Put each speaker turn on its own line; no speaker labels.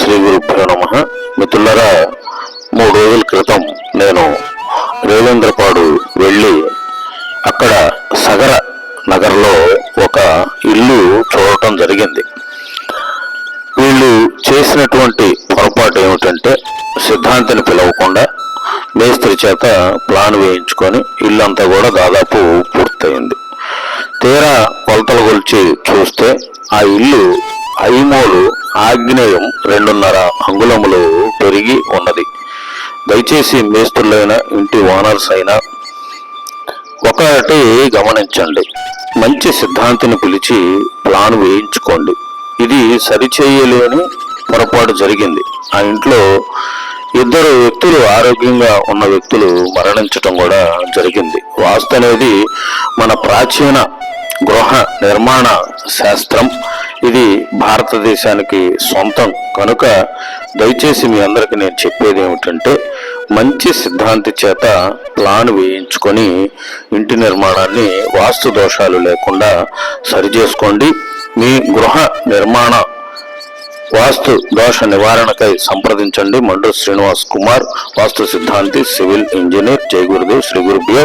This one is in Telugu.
శ్రీ గురుభ్యో నమ. మిత్రులరా మూడు రోజుల క్రితం నేను రేవేంద్రపాడు వెళ్ళి అక్కడ సగర నగర్లో ఒక ఇల్లు చూడటం జరిగింది. వీళ్ళు చేసినటువంటి పొరపాటు ఏమిటంటే సిద్ధాంతిని పిలవకుండా మేస్త్రి చేత ప్లాన్ వేయించుకొని ఇల్లంతా కూడా దాదాపు పూర్తయింది. తీరా కొలతలు కొలిచి చూస్తే ఆ ఇల్లు ఐమోలు ఆగ్నేయం రెండున్నర అంగుళములు పెరిగి ఉన్నది. దయచేసి మేస్త్రులైన ఇంటి ఓనర్స్ అయినా ఒకటి గమనించండి. మంచి సిద్ధాంతిని పిలిచి ప్లాన్ వేయించుకోండి. ఇది సరిచేయలేని పొరపాటు జరిగింది. ఆ ఇంట్లో ఇద్దరు వ్యక్తులు ఆరోగ్యంగా ఉన్న వ్యక్తులు మరణించటం కూడా జరిగింది. వాస్తు అనేది మన ప్రాచీన గృహ నిర్మాణ శాస్త్రం. ఇది భారతదేశానికి సొంతం. కనుక దయచేసి మీ అందరికీ నేను చెప్పేది ఏమిటంటే మంచి సిద్ధాంతి చేత ప్లాన్ వేయించుకొని ఇంటి నిర్మాణాన్ని వాస్తు దోషాలు లేకుండా సరిచేసుకోండి మీ గృహ నిర్మాణ వాస్తు దోష నివారణకై సంప్రదించండి. మండ్రు శ్రీనివాస్ కుమార్ వాస్తు సిద్ధాంతి సివిల్ ఇంజనీర్ జై గురుదేవ్ శ్రీ గురుభ్యో